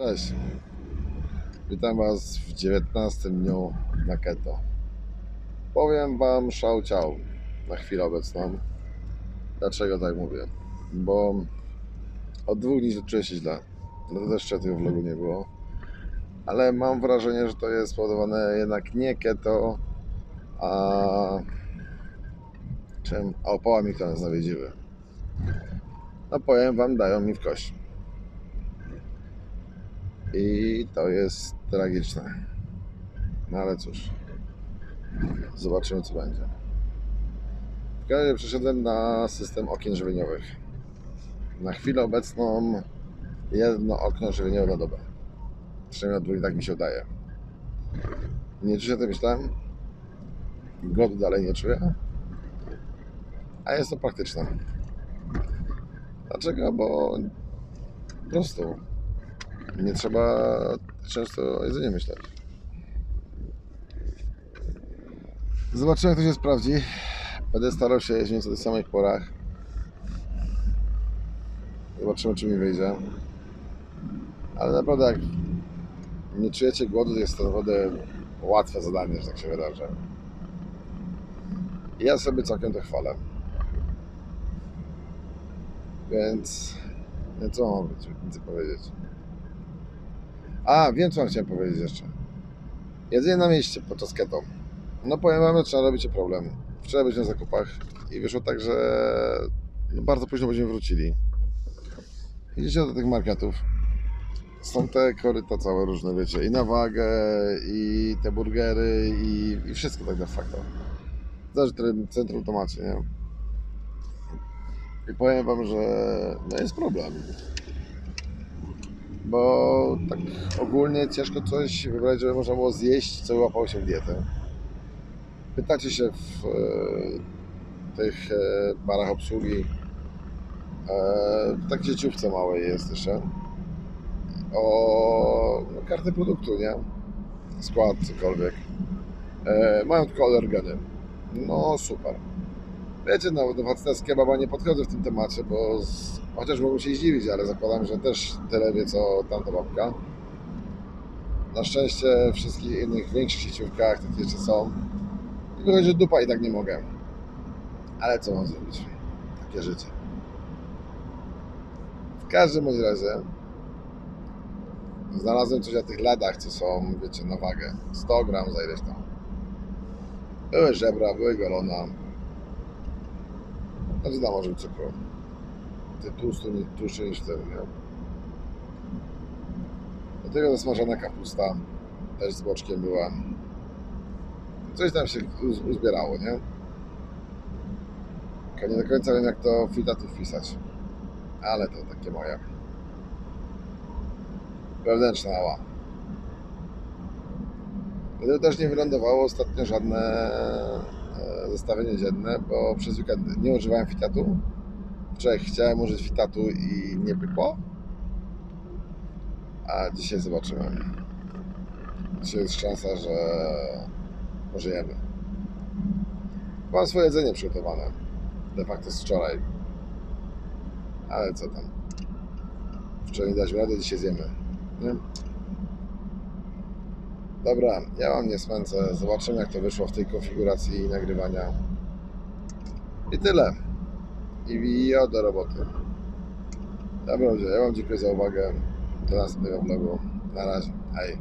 Cześć. Witam Was w 19 dniu na keto. Powiem Wam szał ciał na chwilę obecną. Dlaczego tak mówię? Bo od dwóch dni czuję się źle. No to jeszcze tego vlogu nie było. Ale mam wrażenie, że to jest spowodowane jednak nie keto, a czym? A opałami, które nas nawiedziły. No powiem Wam, dają mi w kość. I to jest tragiczne. No ale cóż. Zobaczymy co będzie. W każdym przeszedłem na system okien żywieniowych. Na chwilę obecną jedno okno żywieniowe na dobę. Przynajmniej od dwóch tak mi się udaje. Nie czuję to myślałem. Głodu dalej nie czuję. A jest to praktyczne. Dlaczego? Bo po prostu nie trzeba często o jedzeniu myśleć. Zobaczymy, jak to się sprawdzi. Będę starał się jeździć o tych samych porach. Zobaczymy, czy mi wyjdzie. Ale naprawdę, jak nie czujecie głodu, to jest to naprawdę łatwe zadanie, że tak się wydarzy. Ja sobie całkiem to chwalę. Więc, więc co mam więcej powiedzieć? A, wiem co chciałem powiedzieć jeszcze. Jedzenie na mieście podczas keto. No powiem wam, trzeba robić problem. Wczoraj byliśmy na zakupach i wyszło tak, że no bardzo późno będziemy wrócili. Idziecie do tych marketów. Są te koryta całe różne, wiecie, i na wagę, i te burgery, i, i wszystko tak de facto. Zależy, które centrum to macie, nie? I powiem wam, że no jest problem bo tak ogólnie ciężko coś wybrać, żeby można było zjeść, co łapało się w dietę. Pytacie się w e, tych e, barach obsługi, e, w takiej sieciówce małej jest jeszcze, o no, kartę produktu, nie? Skład, cokolwiek. E, mają tylko alergeny. No super. Wiecie, no, do faceta z kebaba nie podchodzę w tym temacie, bo z, chociaż mogą się zdziwić, ale zakładam, że też tyle wie, co tamta babka. Na szczęście wszystkich innych większych sieciówkach takie jeszcze są. I wychodzi, że dupa i tak nie mogę. Ale co mam zrobić? Takie życie. W każdym razie znalazłem coś na tych ledach, co są, wiecie, na wagę. 100 gram za ileś tam. Były żebra, były golona. Znaczy tam może być cukru. Ty tłustu, nie- tłuszczy niż wtedy, nie? Do tego zasmażona kapusta. Też z boczkiem była. Coś tam się uz- uzbierało, nie? Tylko nie do końca wiem jak to fita tu wpisać. Ale to takie moje. Wewnętrzna ała. Dlatego też nie wylądowało ostatnio żadne zestawienie dzienne, bo przez weekend nie używałem fitatu. Wczoraj chciałem użyć fitatu i nie pykło. A dzisiaj zobaczymy. Dzisiaj jest szansa, że użyjemy. Mam swoje jedzenie przygotowane. De facto z wczoraj. Ale co tam. Wczoraj nie daliśmy rady, dzisiaj zjemy. Nie? Dobra, ja wam nie smęcę. Zobaczymy jak to wyszło w tej konfiguracji nagrywania. I tyle. I ja do roboty. Dobra ja wam dziękuję za uwagę. Do następnego vlogu. Na razie. Hej.